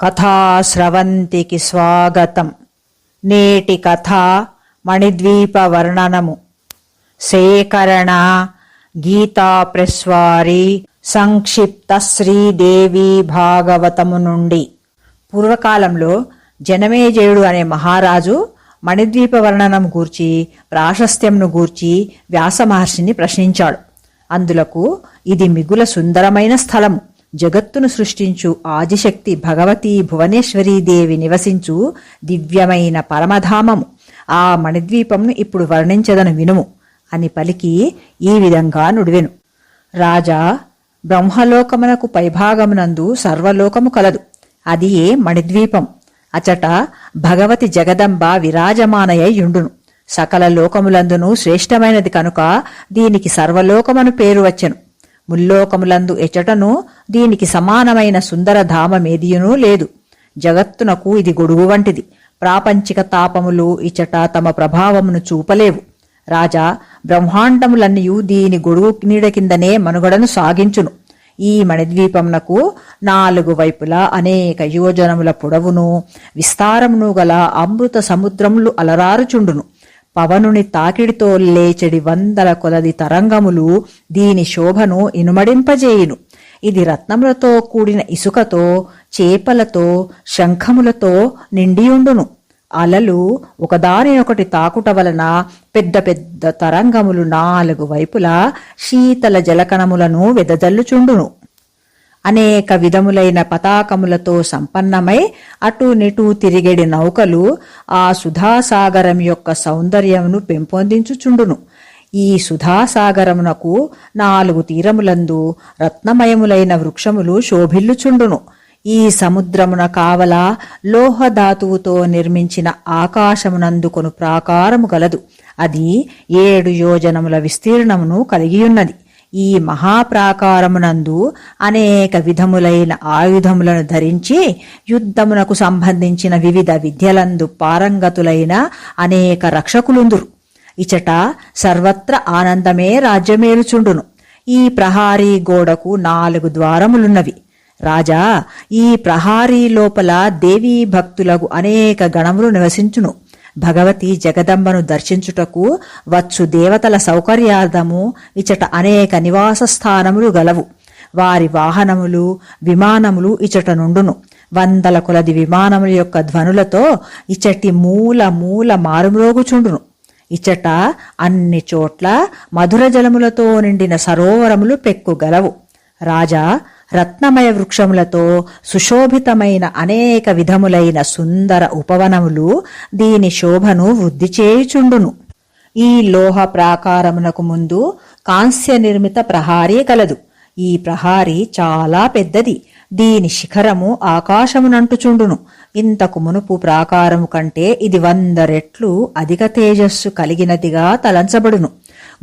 కథాస్రవంతికి స్వాగతం. నేటి కథ మణిద్వీప వర్ణనము. సేకరణ గీతా ప్రెస్వారి సంక్షిప్త శ్రీదేవి భాగవతము నుండి. పూర్వకాలంలో జనమేజయుడు అనే మహారాజు మణిద్వీప వర్ణనం గూర్చి ప్రాశస్త్యంను గూర్చి వ్యాస మహర్షిని ప్రశ్నించాడు. అందులకు ఇది మిగుల సుందరమైన స్థలము. జగత్తును సృష్టించు ఆదిశక్తి భగవతి భువనేశ్వరీదేవి నివసించు దివ్యమైన పరమధామము. ఆ మణిద్వీపంను ఇప్పుడు వర్ణించదను వినుము అని పలికి ఈ విధంగా నుడివెను. రాజా బ్రహ్మలోకమునకు పైభాగమునందు సర్వలోకము కలదు. అది ఏ మణిద్వీపం? అచట భగవతి జగదంబ విరాజమానయ్యుండును సకల లోకములందును శ్రేష్టమైనది కనుక దీనికి సర్వలోకమను పేరు వచ్చెను. ముల్లోకములందు ఎచటను దీనికి సమానమైన సుందర ధామమేదియునూ లేదు. జగత్తునకు ఇది గొడుగు వంటిది. ప్రాపంచిక తాపములు ఇచట తమ ప్రభావమును చూపలేవు. రాజా బ్రహ్మాండములన్నయూ దీని గొడుగు నీడ కిందనే మనుగడను సాగించును. ఈ మణిద్వీపమునకు నాలుగు వైపులా అనేక యోజనముల పొడవును విస్తారమును గల అమృత సముద్రములు అలరారుచుండును. పవనుని తాకిడితో లేచడి వందల కొలది తరంగములు దీని శోభను ఇనుమడింపజేయును. ఇది రత్నములతో కూడిన ఇసుకతో చేపలతో శంఖములతో నిండియుండును. అలలు ఒకదానినొకటి తాకుట వలన పెద్ద పెద్ద తరంగములు నాలుగు వైపులా శీతల జలకణములను వెదజల్లుచుండును. అనేక విధములైన పతాకములతో సంపన్నమై అటూ నిటూ తిరిగేడి నౌకలు ఆ సుధాసాగరం యొక్క సౌందర్యమును పెంపొందించుచుండును. ఈ సుధాసాగరమునకు నాలుగు తీరములందు రత్నమయములైన వృక్షములు శోభిల్లుచుండును. ఈ సముద్రమున కావల లోహధాతువుతో నిర్మించిన ఆకాశమునందుకొను ప్రాకారము గలదు. అది ఏడు యోజనముల విస్తీర్ణమును కలిగియున్నది. ఈ మహాప్రాకారమునందు అనేక విధములైన ఆయుధములను ధరించి యుద్ధమునకు సంబంధించిన వివిధ విద్యలందు పారంగతులైన అనేక రక్షకులుందురు. ఇచట సర్వత్ర ఆనందమే రాజ్యమేలుచుండును. ఈ ప్రహారీ గోడకు నాలుగు ద్వారములున్నవి. రాజా ఈ ప్రహారీ లోపల దేవీ భక్తులకు అనేక గణములు నివసించును. భగవతి జగదంబను దర్శించుటకు వచ్చు దేవతల సౌకర్యార్థము ఇచట అనేక నివాస స్థానములు గలవు. వారి వాహనములు విమానములు ఇచట నుండును. వందల కొలది విమానముల యొక్క ధ్వనులతో ఇచటి మూల మూల మారుమ్రోగుచుండును. ఇచట అన్ని చోట్ల మధుర జలములతో నిండిన సరోవరములు పెక్కుగలవు రాజా రత్నమయ వృక్షములతో సుశోభితమైన అనేక విధములైన సుందర ఉపవనములు దీని శోభను వృద్ధి చేయుచుండును. ఈ లోహ ప్రాకారమునకు ముందు కాంస్య నిర్మిత ప్రహారీ కలదు. ఈ ప్రహారీ చాలా పెద్దది. దీని శిఖరము ఆకాశమునంటుచుండును. ఇంతకు మునుపు ప్రాకారము కంటే ఇది వంద రెట్లు అధిక తేజస్సు కలిగినదిగా తలంచబడును.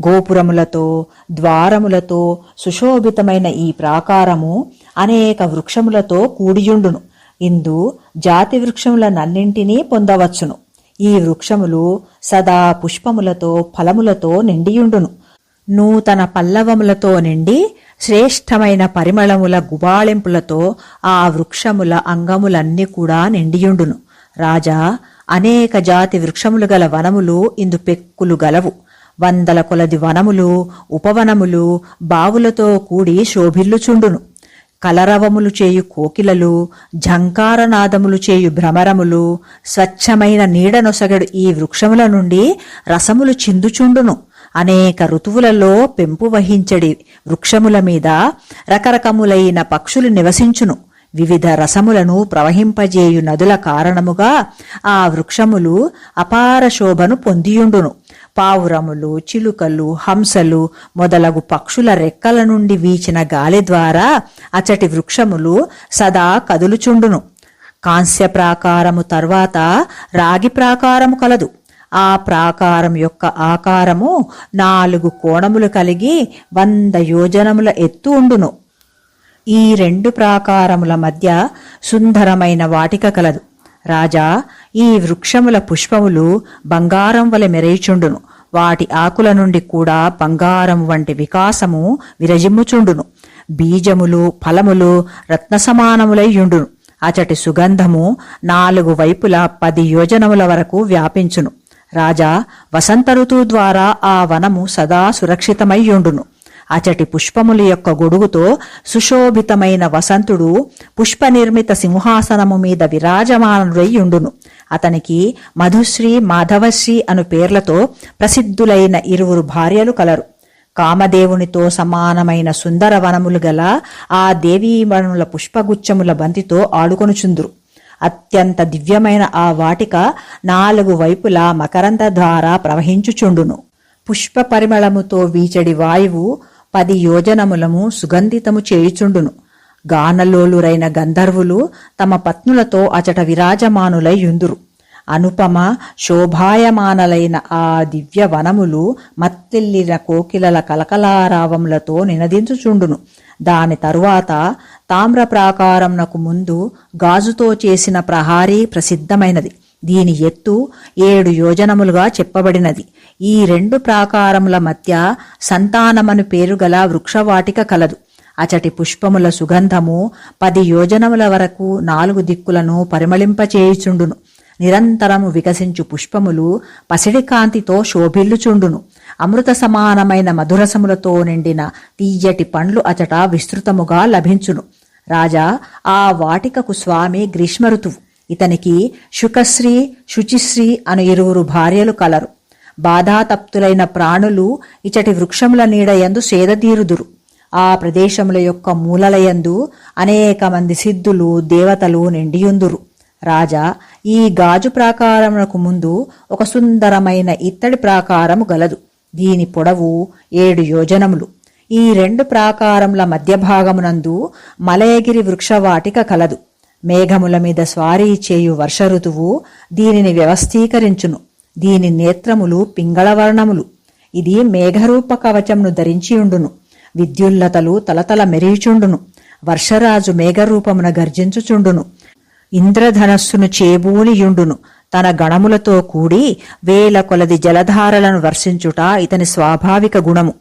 గోపురములతో ద్వారములతో సుశోభితమైన ఈ ప్రాకారము అనేక వృక్షములతో కూడియుండును. ఇందు జాతి వృక్షములనన్నింటినీ పొందవచ్చును. ఈ వృక్షములు సదా పుష్పములతో ఫలములతో నిండియుండును. నూతన పల్లవములతో నిండి శ్రేష్టమైన పరిమళముల గుబాళింపులతో ఆ వృక్షముల అంగములన్నీ కూడా నిండియుండును. రాజా అనేక జాతి వృక్షములు గల వనములు ఇందు పెక్కులు గలవు. వందల కొలది వనములు ఉపవనములు బావులతో కూడి శోభిల్లుచుండును. కలరవములు చేయు కోకిలలు ఝంకారనాదములు చేయు భ్రమరములు స్వచ్ఛమైన నీడనొసగడు ఈ వృక్షముల నుండి రసములు చిందుచుండును. అనేక ఋతువులలో పెంపు వహించడి వృక్షముల మీద రకరకములైన పక్షులు నివసించును. వివిధ రసములను ప్రవహింపజేయు నదుల కారణముగా ఆ వృక్షములు అపార శోభను పొందియుండును. పావురములు చిలుకలు హంసలు మొదలగు పక్షుల రెక్కల నుండి వీచిన గాలి ద్వారా అచటి వృక్షములు సదా కదులుచుండును. కాంస్య ప్రాకారము తర్వాత రాగి ప్రాకారము కలదు. ఆ ప్రాకారం యొక్క ఆకారము నాలుగు కోణములు కలిగి వంద యోజనముల ఎత్తు ఉండును. ఈ రెండు ప్రాకారముల మధ్య సుందరమైన వాటిక కలదు. రాజా ఈ వృక్షముల పుష్పములు బంగారం వలె మెరయిచుండును. వాటి ఆకుల నుండి కూడా బంగారం వంటి వికాసము విరజిమ్ముచుండును. బీజములు ఫలములు రత్న అచటి సుగంధము నాలుగు వైపులా పది యోజనముల వరకు వ్యాపించును. రాజా వసంత ఋతువు ద్వారా ఆ వనము సదా సురక్షితమయ్యుండును. అచటి పుష్పముల యొక్క గొడుగుతో సుశోభితమైన వసంతుడు పుష్ప నిర్మిత సింహాసనము మీద విరాజమానుడయ్యుండును. అతనికి మధుశ్రీ మాధవశ్రీ అను పేర్లతో ప్రసిద్ధులైన ఇరువురు భార్యలు కలరు. కామదేవునితో సమానమైన సుందరవనములు గల ఆ దేవీవనముల పుష్పగుచ్చముల బంతితో ఆడుకొనుచుందురు అత్యంత దివ్యమైన ఆ వాటిక నాలుగు వైపులా మకరంద ద్వారా ప్రవహించుచుండును పుష్ప పరిమళముతో వీచడి వాయువు పది యోజనములము సుగంధితము చేయుచుండును. గానలోలురైన గంధర్వులు తమ పత్నులతో అచట విరాజమానులై యుందురు. అనుపమ శోభాయమానలైన ఆ దివ్య వనములు మత్తిల్లిన కోకిలల కలకలారావములతో నినదించుచుండును. దాని తరువాత తామ్ర ప్రాకారంనకు ముందు గాజుతో చేసిన ప్రహారీ ప్రసిద్ధమైనది. దీని ఎత్తు ఏడు యోజనములుగా చెప్పబడినది. ఈ రెండు ప్రాకారముల మధ్య సంతానమను పేరుగల వృక్షవాటిక కలదు. అచటి పుష్పముల సుగంధము పది యోజనముల వరకు నాలుగు దిక్కులను పరిమళింపచేయుచుండును. నిరంతరము వికసించు పుష్పములు పసిడి కాంతితో శోభిల్లుచుండును. అమృత సమానమైన మధురసములతో నిండిన తీయటి పండ్లు అచట విస్తృతముగా లభించును. రాజా ఆ వాటికకు స్వామి గ్రీష్మ ఋతువు ఇతనికి శుకశ్రీ శుచిశ్రీ అను ఇరువురు భార్యలు కలరు. బాధాతప్తులైన ప్రాణులు ఇచటి వృక్షముల నీడయందు సేదతీరుదురు ఆ ప్రదేశముల యొక్క మూలలయందు అనేక మంది సిద్ధులు దేవతలు నిండియుందురు. రాజా ఈ గాజు ప్రాకారమునకు ముందు ఒక సుందరమైన ఇత్తడి ప్రాకారము గలదు. దీని పొడవు ఏడు యోజనములు. ఈ రెండు ప్రాకారముల మధ్య భాగమునందు మలయగిరి వృక్షవాటిక కలదు. మేఘముల మీద స్వారీ చేయు వర్ష ఋతువు దీనిని వ్యవస్థీకరించును. దీని నేత్రములు పింగళవర్ణములు. ఇది మేఘరూప కవచమును ధరించియుండును. విద్యుల్లతలు తలతల మెరీచుండును వర్షరాజు మేఘరూపమున గర్జించుచుండును. ఇంద్రధనస్సును చేబూనియుండును తన గణములతో కూడి వేల కొలది జలధారలను వర్షించుట ఇతని స్వాభావిక గుణము.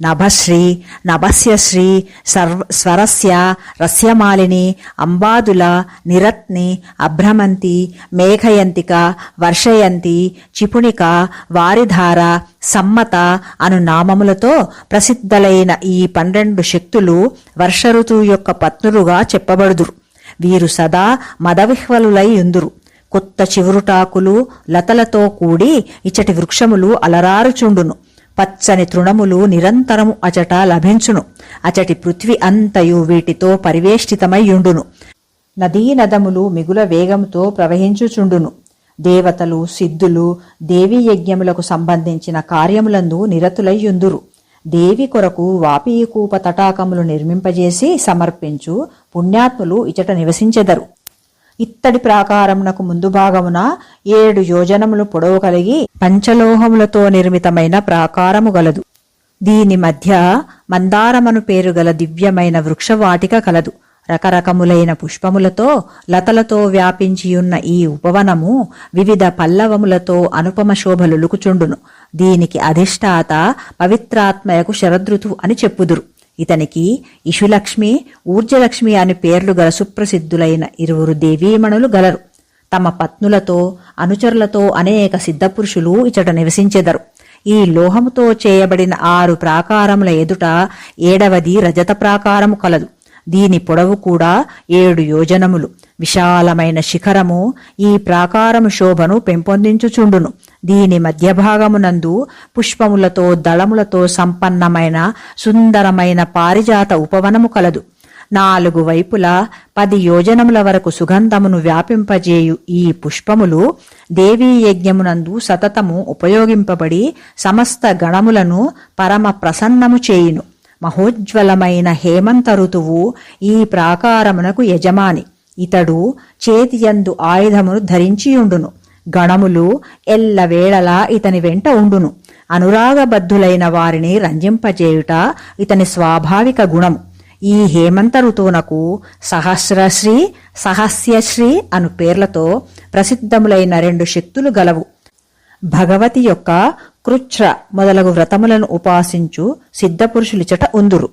నభశ్రీ నభస్యశ్రీ సర్వ స్వరస్య రస్యమాలిని అంబాదుల నిరత్ని అభ్రమంతి మేఘయంతిక వర్షయంతి చిపుణిక వారిధార సమ్మత అను నామములతో ప్రసిద్ధలైన ఈ పన్నెండు శక్తులు వర్ష ఋతువు యొక్క పత్నులుగా చెప్పబడుదురు. వీరు సదా మదవిహ్వలులై ఉందురు కొత్త చివురుటాకులు లతలతో కూడి ఇచ్చటి వృక్షములు అలరారుచుండును. పచ్చని తృణములు నిరంతరము అచట లభించును. అచటి పృథ్వీ అంతయు వీటితో పరివేష్టితమైయుండును నదీ నదములు మిగుల వేగముతో ప్రవహించుచుండును. దేవతలు సిద్ధులు దేవీ యజ్ఞములకు సంబంధించిన కార్యములందు నిరతులయ్యుందురు. దేవి కొరకు వాపీకూప తటాకములు నిర్మింపజేసి సమర్పించు పుణ్యాత్ములు ఇచట నివసించెదరు. ఇత్తడి ప్రాకారమునకు ముందు భాగమున ఏడు యోజనములు పొడవు కలిగి పంచలోహములతో నిర్మితమైన ప్రాకారము గలదు. దీని మధ్య మందారమను పేరు గల దివ్యమైన వృక్షవాటిక కలదు. రకరకములైన పుష్పములతో లతలతో వ్యాపించియున్న ఈ ఉపవనము వివిధ పల్లవములతో అనుపమ శోభలులుకుచుండును. దీనికి అధిష్టాత పవిత్రాత్మయకు శరదృతువు అని చెప్పుదురు. ఇతనికి ఇషులక్ష్మి ఊర్జలక్ష్మి అని పేర్లు గల సుప్రసిద్ధులైన ఇరువురు దేవీమణులు గలరు. తమ పత్నులతో అనుచరులతో అనేక సిద్ధపురుషులు ఇచట నివసించెదరు. ఈ లోహముతో చేయబడిన ఆరు ప్రాకారముల ఎదుట ఏడవది రజత ప్రాకారము కలదు. దీని పొడవు కూడా ఏడు యోజనములు. విశాలమైన శిఖరము ఈ ప్రాకారము శోభను పెంపొందించుచుండును. దీని మధ్య భాగమునందు పుష్పములతో దళములతో సంపన్నమైన సుందరమైన పారిజాత ఉపవనము కలదు. నాలుగు వైపులా పది యోజనముల వరకు సుగంధమును వ్యాపింపజేయు ఈ పుష్పములు దేవీ యజ్ఞమునందు సతతము ఉపయోగింపబడి సమస్త గణములను పరమ ప్రసన్నము చేయును. మహోజ్వలమైన హేమంత ఋతువు ఈ ప్రాకారమునకు యజమాని. ఇతడు చేతియందు ఆయుధమును ధరించియుండును. గణములు ఎల్లవేళలా ఇతని వెంట ఉండును. అనురాగబద్ధులైన వారిని రంజింపజేయుట ఇతని స్వాభావిక గుణము. ఈ హేమంత ఋతువునకు సహస్రశ్రీ సహస్యశ్రీ అను పేర్లతో ప్రసిద్ధములైన రెండు శక్తులు గలవు. భగవతి యొక్క కృచ్ఛ్ర మొదలగు వ్రతములను ఉపాసించు సిద్ధపురుషులిచట ఉందురు.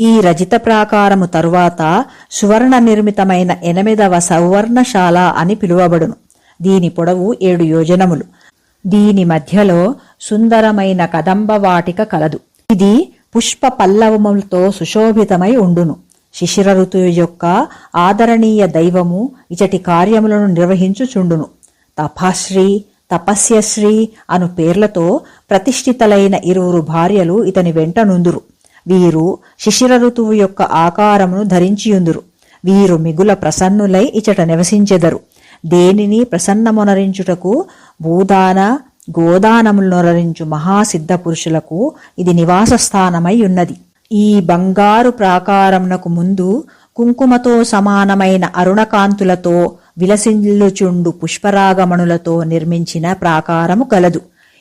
ఈ రజిత ప్రాకారము తరువాత సువర్ణ నిర్మితమైన ఎనిమిదవ సౌవర్ణశాల అని పిలువబడును. దీని పొడవు ఏడు యోజనములు. దీని మధ్యలో సుందరమైన కదంబ వాటిక కలదు. ఇది పుష్ప పల్లవములతో సుశోభితమై ఉండును. శిశిర ఋతువు యొక్క ఆదరణీయ దైవము ఇచటి కార్యములను నిర్వహించుచుండును. తపశ్రీ తపస్యశ్రీ అను పేర్లతో ప్రతిష్ఠితలైన ఇరువురు భార్యలు ఇతని వెంట నుందురు. వీరు శిశిర ఋతువు యొక్క ఆకారమును ధరించియుందురు. వీరు మిగుల ప్రసన్నులై ఇచట నివసించెదరు. దేనిని ప్రసన్నమునరించుటకు భూదాన గోదానములనొరరించు మహాసిద్ధ పురుషులకు ఇది నివాస స్థానమై ఉన్నది ఈ బంగారు ప్రాకారమునకు ముందు కుంకుమతో సమానమైన అరుణకాంతులతో విలసిల్లుచుండు పుష్పరాగమణులతో నిర్మించిన ప్రాకారము కలదు.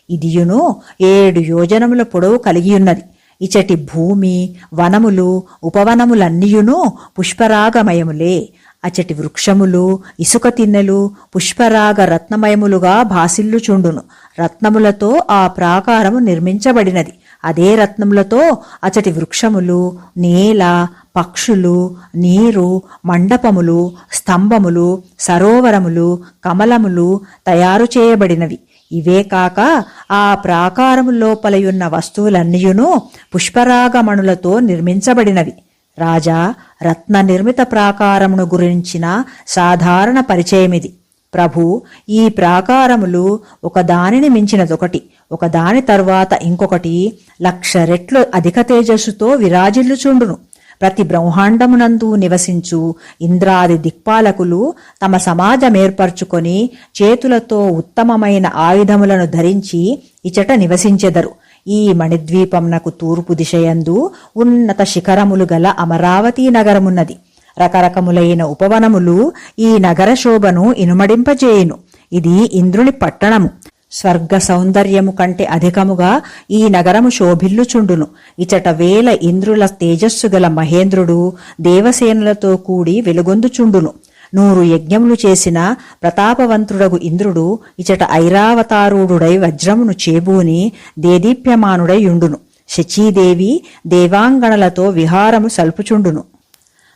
ఇదియును ఏడు యోజనముల పొడవు కలిగియున్నది. ఇచటి భూమి వనములు ఉపవనములన్నీయును పుష్పరాగమయములే. అచటి వృక్షములు ఇసుక తిన్నెలు పుష్పరాగ రత్నమయములుగా భాసిల్లుచుండును. రత్నములతో ఆ ప్రాకారము నిర్మించబడినది. అదే రత్నములతో అచటి వృక్షములు నేల పక్షులు నీరు మండపములు స్తంభములు సరోవరములు కమలములు తయారు చేయబడినవి ఇవే కాక ఆ ప్రాకారము లోపలయున్న వస్తువులన్నీయును పుష్పరాగమణులతో నిర్మించబడినవి. రాజా రత్న నిర్మిత ప్రాకారమును గురించిన సాధారణ పరిచయమిది. ప్రభు ఈ ప్రాకారములు ఒకదానిని మించినదొకటి ఒకదాని తరువాత ఇంకొకటి లక్ష రెట్లు అధిక తేజస్సుతో విరాజిల్లుచుండును. ప్రతి బ్రహ్మాండమునందు నివసించు ఇంద్రాది దిక్పాలకులు తమ సమాజం ఏర్పరచుకొని చేతులతో ఉత్తమమైన ఆయుధములను ధరించి ఇచట నివసించెదరు. ఈ మణిద్వీపంనకు తూర్పు దిశయందు ఉన్నత శిఖరములు గల అమరావతి నగరమున్నది. రకరకములైన ఉపవనములు ఈ నగర శోభను ఇనుమడింపజేయును. ఇది ఇంద్రుని పట్టణము. స్వర్గ సౌందర్యము కంటే అధికముగా ఈ నగరము శోభిల్లుచుండును. ఇచట వేల ఇంద్రుల తేజస్సు గల మహేంద్రుడు దేవసేనులతో కూడి వెలుగొందుచుండును. నూరు యజ్ఞములు చేసిన ప్రతాపవంతుడగు ఇంద్రుడు ఇచట ఐరావతారూఢుడై వజ్రమును చేబూని దేదీప్యమానుడై యుండును శచీదేవి దేవాంగణలతో విహారము సల్పుచుండును.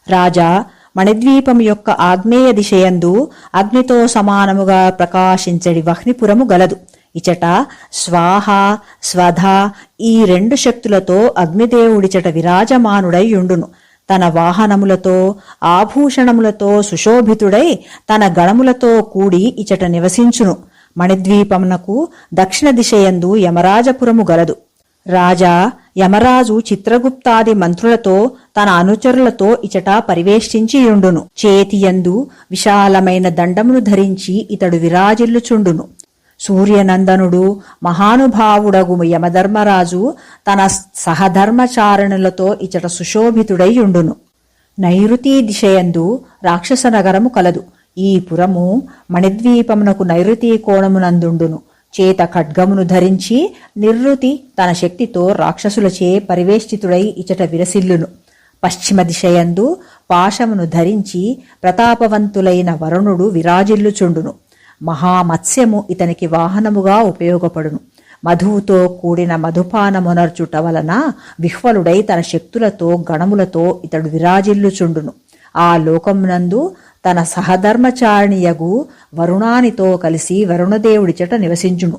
రాజా మణిద్వీపం యొక్క ఆగ్నేయ దిశయందు అగ్నితో సమానముగా ప్రకాశించడి వహ్నిపురము గలదు. ఇచట స్వాహ స్వధ ఈ రెండు శక్తులతో అగ్నిదేవుడిచట విరాజమానుడై యుండును. తన వాహనములతో ఆభూషణములతో సుశోభితుడై తన గణములతో కూడి ఇచట నివసించును. మణిద్వీపమునకు దక్షిణ దిశయందు యమరాజపురము గలదు. రాజా యమరాజు చిత్రగుప్తాది మంత్రులతో తన అనుచరులతో ఇచట పరివేష్టించియుండును. చేతియందు విశాలమైన దండమును ధరించి ఇతడు విరాజిల్లుచుండును. సూర్యనందనుడు మహానుభావుడగు యమధర్మరాజు తన సహధర్మచారణులతో ఇచట సుశోభితుడైయుండును నైరుతి దిశయందు రాక్షస నగరము కలదు. ఈ పురము మణిద్వీపమునకు నైరుతి కోణమునందుండును. చేత ఖడ్గమును ధరించి నిర్రుతి తన శక్తితో రాక్షసులచే పరివేష్టితుడై ఇచట విరసిల్లును. పశ్చిమ దిశయందు పాశమును ధరించి ప్రతాపవంతులైన వరుణుడు విరాజిల్లుచుండును. మహామత్స్యము ఇతనికి వాహనముగా ఉపయోగపడును. మధువుతో కూడిన మధుపానమునర్చుట వలన విహ్వలుడై తన శక్తులతో గణములతో ఇతడు విరాజిల్లుచుండును. ఆ లోకమునందు తన సహధర్మచారిణియగు వరుణానితో కలిసి వరుణదేవుడిచట నివసించును.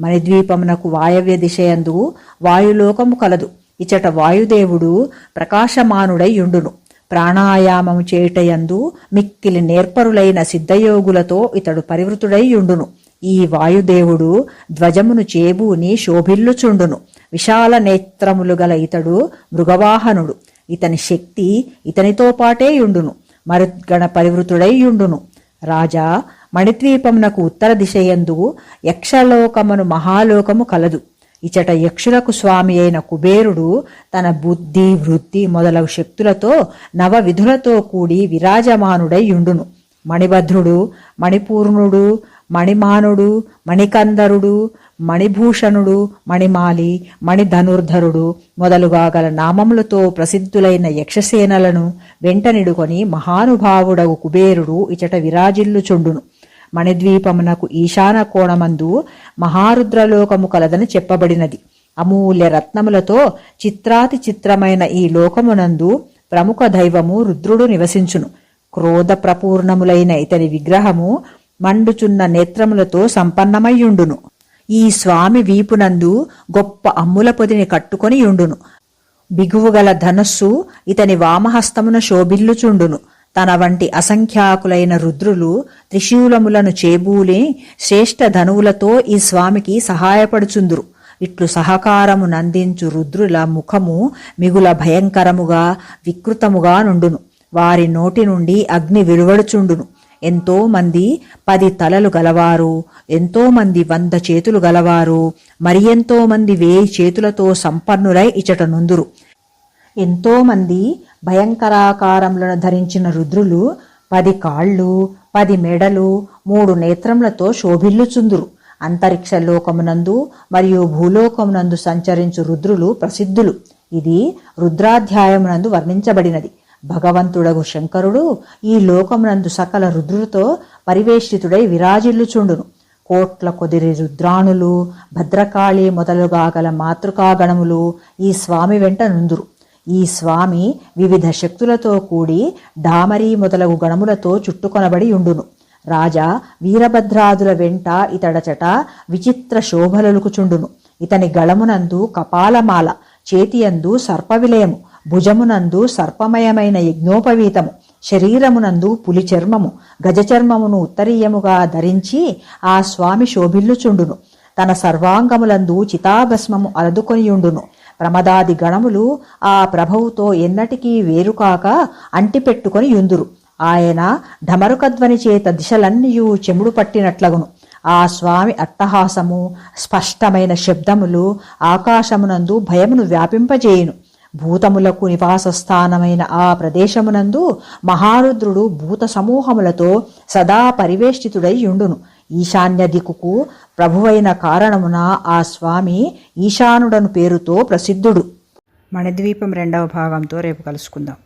మణిద్వీపమునకు వాయవ్య దిశయందు వాయులోకము కలదు. ఇచట వాయుదేవుడు ప్రకాశమానుడై యుండును ప్రాణాయామము చేయుటయందు మిక్కిలి నేర్పరులైన సిద్ధయోగులతో ఇతడు పరివృతుడై యుండును ఈ వాయుదేవుడు ధ్వజమును చేబూని శోభిల్లుచుండును. విశాల నేత్రములు గల ఇతడు మృగవాహనుడు. ఇతని శక్తి ఇతనితో పాటే యుండును. మరుద్గణ పరివృతుడైయుండును. రాజా మణిద్వీపమునకు ఉత్తర దిశయందు యక్షలోకమును మహాలోకము కలదు. ఇచట యక్షులకు స్వామి అయిన కుబేరుడు తన బుద్ధి వృద్ధి మొదలగు శక్తులతో నవ విధులతో కూడి విరాజమానుడై యుండును మణిభద్రుడు మణిపూర్ణుడు మణిమానుడు మణికందరుడు మణిభూషణుడు మణిమాలి మణిధనుర్ధరుడు మొదలుగా గల నామములతో ప్రసిద్ధులైన యక్షసేనలను వెంటనిడుకొని మహానుభావుడగు కుబేరుడు ఇచట విరాజిల్లుచుండును. మణిద్వీపమునకు ఈశాన కోణమందు మహారుద్రలోకము కలదని చెప్పబడినది. అమూల్య రత్నములతో చిత్రాతి చిత్రమైన ఈ లోకమునందు ప్రముఖ దైవము రుద్రుడు నివసించును. క్రోధ ప్రపూర్ణములైన ఇతని విగ్రహము మండుచున్న నేత్రములతో సంపన్నమయ్యుండును. ఈ స్వామి వీపునందు గొప్ప అమ్ముల పొదిని కట్టుకొని యుండును బిగువుగల ధనస్సు ఇతని వామహస్తమున శోభిల్లుచుండును. తన వంటి అసంఖ్యాకులైన రుద్రులు త్రిశూలములను చేబూలి శ్రేష్ఠ ధనువులతో ఈ స్వామికి సహాయపడుచుందురు. ఇట్లు సహకారము నందించు రుద్రుల ముఖము మిగుల భయంకరముగా వికృతముగా నుండును. వారి నోటి నుండి అగ్ని విలువడుచుండును. ఎంతో మంది పది తలలు గలవారు ఎంతో మంది వంద చేతులు గలవారు మరి ఎంతో మంది వేయి చేతులతో సంపన్నులై ఇచట నుందురు. ఎంతో మంది భయంకరాకారములను ధరించిన రుద్రులు పది కాళ్ళు పది మెడలు మూడు నేత్రములతో శోభిల్లుచుందురు. అంతరిక్ష లోకమునందు మరియు భూలోకమునందు సంచరించు రుద్రులు ప్రసిద్ధులు. ఇది రుద్రాధ్యాయమునందు వర్ణించబడినది. భగవంతుడగు శంకరుడు ఈ లోకమునందు సకల రుద్రులతో పరివేష్టితుడై విరాజిల్లుచుండును. కోట్ల కొదిరి రుద్రాణులు భద్రకాళి మొదలుగా గల మాతృకాగణములు ఈ స్వామి వెంట నుందురు. ఈ స్వామి వివిధ శక్తులతో కూడి డామరీ మొదలగు గణములతో చుట్టుకొనబడి ఉండును. రాజా వీరభద్రాదుల వెంట ఇతడచట విచిత్ర శోభలలుకుచుండును. ఇతని గళమునందు కపాలమాల చేతియందు సర్పవిలయము భుజమునందు సర్పమయమైన యజ్ఞోపవీతము శరీరమునందు పులి చర్మము గజచర్మమును ఉత్తరీయముగా ధరించి ఆ స్వామి శోభిల్లుచుండును. తన సర్వాంగములందు చితాభస్మము అలదుకొనియుండును. ప్రమదాది గణములు ఆ ప్రభవుతో ఎన్నటికీ వేరుకాక అంటిపెట్టుకొని యుందురు ఆయన ఢమరుకధ్వని చేత దిశలన్నీయు చెముడు పట్టినట్లగును. ఆ స్వామి అట్టహాసము స్పష్టమైన శబ్దములు ఆకాశమునందు భయమును వ్యాపింపజేయును. భూతములకు నివాస స్థానమైన ఆ ప్రదేశమునందు మహారుద్రుడు భూత సమూహములతో సదా పరివేష్టితుడై యుండును ఈశాన్య దిక్కుకు ప్రభువైన కారణమున ఆ స్వామి ఈశానుడను పేరుతో ప్రసిద్ధుడు. మణిద్వీపం రెండవ భాగంతో రేపు కలుసుకుందాం.